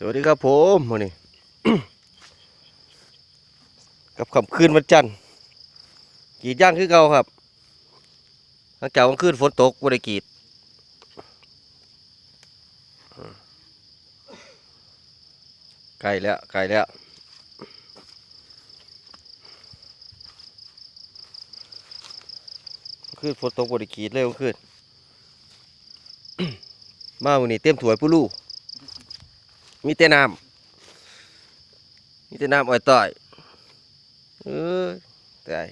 สวัสดีครับผมวันนี้กับคำคืนวันจันทร์กรีดย่างคือเก่าครับหลังจากวันคืนฝนตกบ่ได้กรีดไกลแล้วไกลแล้วคืนฝนตกบ่ได้กีดเลยวันคืนมาวันนี้เต็มถวยผู้ลูก มีแต่น้ำมีแต่น้ำอ้อยต่อยเออตาย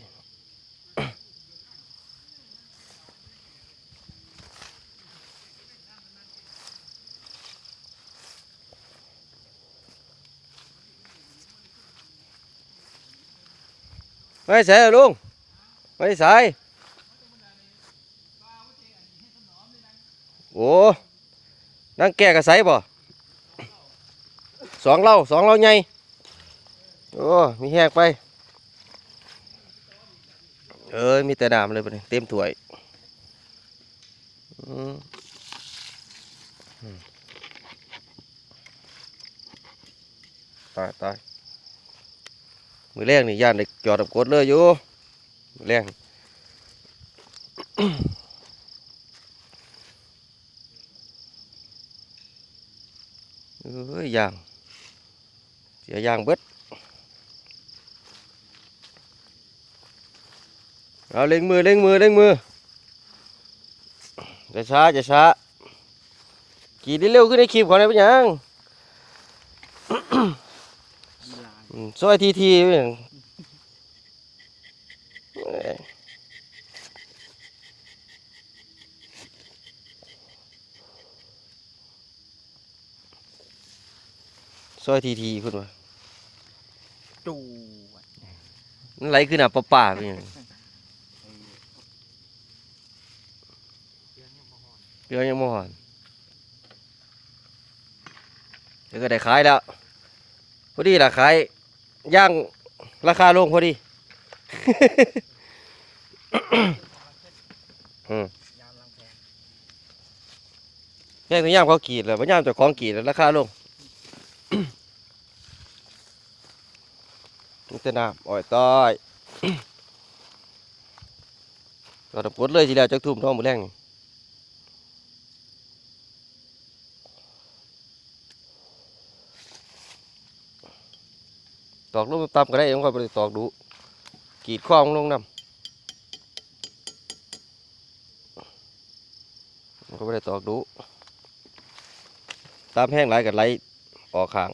ไม่ใส่ลุงไม่ใส่โอ้นั่งแก่กระใสบ่ สองเล่าสองเล่าใหญ่โอ้มีแหกไป เอ้ยมีแต่ดามเลยปะเนี่ยเต็มถ้วยอืมตายตายมือแรกนี่ย่านเด็กจอดับกดเลยอยู่มือแรกเอ้ยย่าง เสียยางเบิดเอาเล็งมือเล็งมือเล็งมือจะช้าจะช้าขี่ได้เร็วขึ้นในคลิปของนายเป็นยังซอยทีทีเป็นหยังเอ้ยซอยทีทีคุณวะ จูดมันไหลขึ้นอะป่าป่าเป็นหยังเรื่องยังบ่ฮอดเรือยังมหอนเดี๋ยวก็ได้ขายแล้วพอดีล่ะขายย่างราคาลงพอดีอืมยางแย่งตัวย่างเขากีดแล้วพย่ามเจ้าของกีดแล้วราคาลง แต่น้ำอ้อยต้อยก็ตะกดเลยทีเดียวจักทุ่มท้องมือแรงตอกลูกตามก็ได้เองค่อยไปตอกดูกีดข้องลงน้ำก็ไม่ได้ตอกดูตามแห้งไหลกับไหลออกข้าง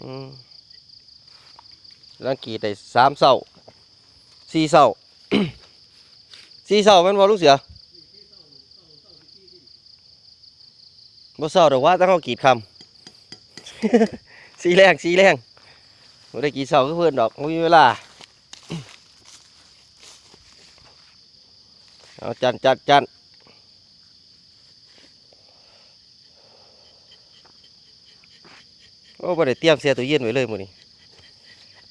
อืมร่างกีได้สามเสาสี่เสาสี่เสาแมันบ่ลูกเสือบ่เสาดอกว่าต้องเอากีดคำสีแรงสีแรงบ่ได้กีดเสาคือเพื่อนดอกบ่มีเวลาเอาจันจันจัน โอ้บ่ได้เตรียมเสียตู้เย็นไว้เลยมื้อนี้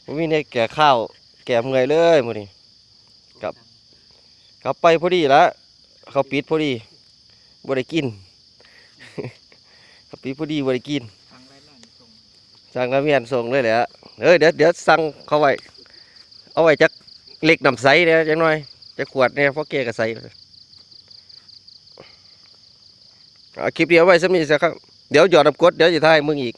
บ่มีเนี่ยแก่ข้าวแก่เมื่อยเลยมื้อนี้ครับ กลับไปพอดีละเขาปิดพอดีบ่ได้กินเขาปิดพอดีบ่ได้กินทางไร่แล่นส่งสั่งน้ำเมียนส่งเลยแหละเอ้ยเดี๋ยวเดี๋ยวสั่งเขาไว้เอาไว้จักเล็กน้ำใสเนี่ยจังหน่อยจักขวดเนี่ยเพราะแกก็ใสคลิปเดียวไว้สำนีสักครับ เดี๋ยวหยอดน้ำกดเดี๋ยวจะถ่ายมึงอีก